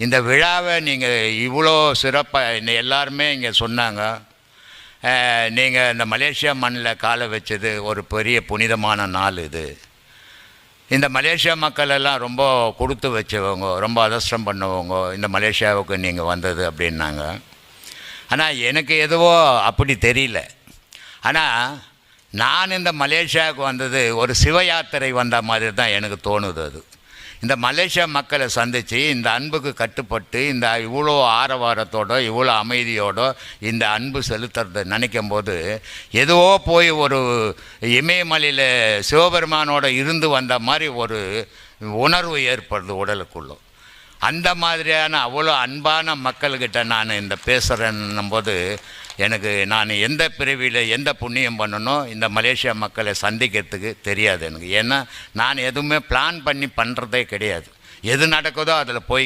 இந்த விழாவை நீங்கள் இவ்வளோ சிறப்பாக இந்த எல்லாருமே இங்கே சொன்னாங்க. நீங்கள் இந்த மலேசியா மண்ணில் காலை வச்சது ஒரு பெரிய புனிதமான நாள் இது. இந்த மலேசியா மக்கள் எல்லாம் ரொம்ப கொடுத்து வச்சவங்க ரொம்ப அதிர்ஷ்டம் பண்ணவங்க இந்த மலேசியாவுக்கு நீங்கள் வந்தது அப்படின்னாங்க. ஆனால் எனக்கு எதுவோ அப்படி தெரியல. ஆனால் நான் இந்த மலேசியாவுக்கு வந்தது ஒரு சிவ யாத்திரை வந்த மாதிரி தான் எனக்கு தோணுது அது. இந்த மலேசியா மக்களை சந்தித்து இந்த அன்புக்கு கட்டுப்பட்டு இந்த இவ்வளோ ஆரவாரத்தோட இவ்வளோ அமைதியோட இந்த அன்பு செலுத்துறத நினைக்கும் போது எதுவோ போய் ஒரு இமயமலையில் சிவபெருமானோட இருந்து வந்த மாதிரி ஒரு உணர்வு ஏற்படுது உடலுக்குள்ளே. அந்த மாதிரியான அவ்வளோ அன்பான மக்கள்கிட்ட நான் இந்த பேசுகிறேன்னும் போது எனக்கு நான் எந்த பிரிவில் எந்த புண்ணியம் பண்ணணும் இந்த மலேசியா மக்களை சந்திக்கிறதுக்கு தெரியாது எனக்கு. ஏன்னா நான் எதுவுமே பிளான் பண்ணி பண்ணுறதே கிடையாது. எது நடக்குதோ அதில் போய்